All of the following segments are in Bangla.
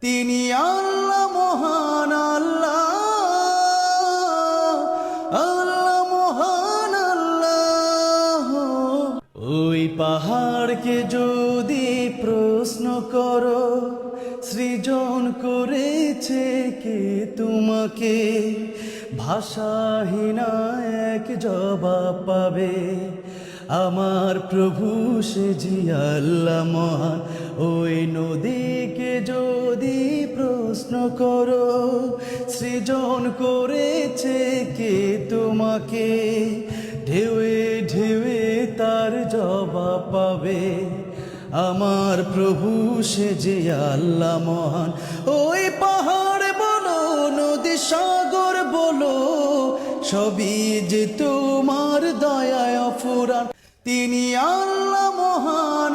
তিনি আল্লাহ, মহান আল্লাহ। আল্লাহ, মহান আল্লাহ। ওই পাহাড়কে যদি প্রশ্ন করো, সৃজন করেছে কে তোমাকে? ভাষাহীনা এক জবাব পাবে। আমার প্রভু সে জি আল্লাহ মহান। ওই নদীকে যদি প্রশ্ন করো, সৃজন করেছে কে তোমাকে? ঢেউয়ে ঢেউয়ে তার জবাব পাবে। আমার প্রভু, সে যে আল্লাহ মহান। ওই পাহাড় বলো, নদী সাগর বলো, সবই যে তোমার দয়ায় ফুরান তিনি আল্লাহ মহান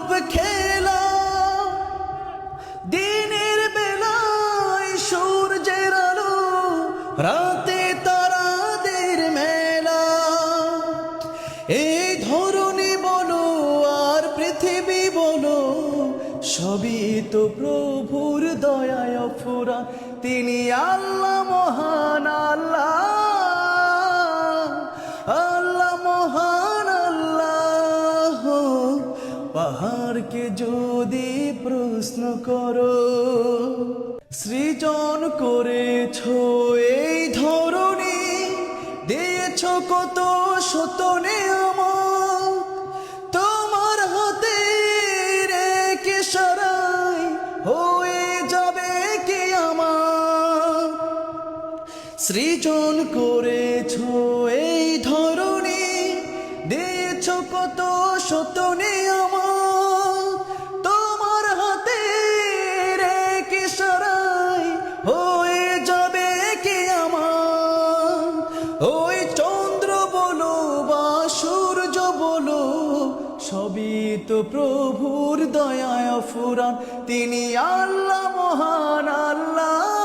অপরূপ খেলা। দিনের বেলায় সূর্যের আলো, রাতে তারাদের মেলা। এই ধরনী বলো আর পৃথিবী বলো, সবই তো প্রভুর দয়ায় ফুরা তিনি আল্লাহ মহান, আল্লাহ পাহাড়কে যদি প্রশ্ন করো, সৃজন করেছ এই ধরনী দিয়েছ কত শতনে আমার তোমার হাতে রেখে সারাই হয়ে যাবে কি আমার? সৃজন করেছ এই ধরনী দিয়েছ কত শতনে আমার তোমার হাতে রেখে সারাই হয়ে যাবে কি আমার? ওই চন্দ্র বলো বা সূর্য বলো, সবই তো প্রভুর দয়ায় ফুরান। তিনি আল্লাহ, মহান আল্লাহ।